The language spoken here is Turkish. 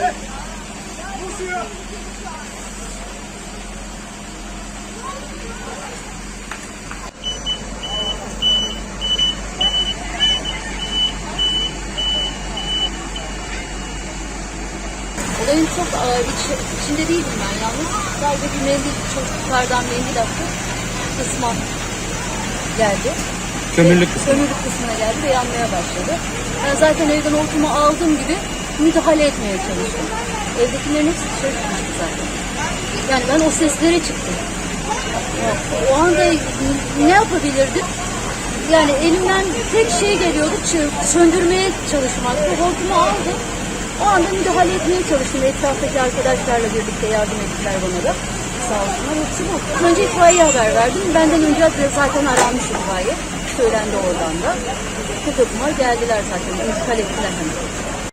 Olayın çok e, iç, içinde değildim ben yalnız. Sadece bir mendil, çocuklardan mendil attı. Kısma geldi. Kömürlük kısmı. Kömürlük kısmına geldi ve yanmaya başladı. Ben zaten evden hortumu aldığım gibi müdahale etmeye çalıştım. Evdekilerin hepsi dışarı çıkmıştı zaten. Yani ben o seslere çıktım. O anda ne yapabilirdim? Yani elimden tek şey geliyordu, söndürmeye çalışmaktı. Hortumu aldım. O anda müdahale etmeye çalıştım. Etraftaki arkadaşlarla birlikte yardım ettiler bana da. Sağ olsunlar. Hepsi bu. Önce itfaiyeye haber verdim. Benden önce zaten aranmış itfaiye. Söylendi oradan da. Kapıma geldiler zaten. İntikal ettiler hani.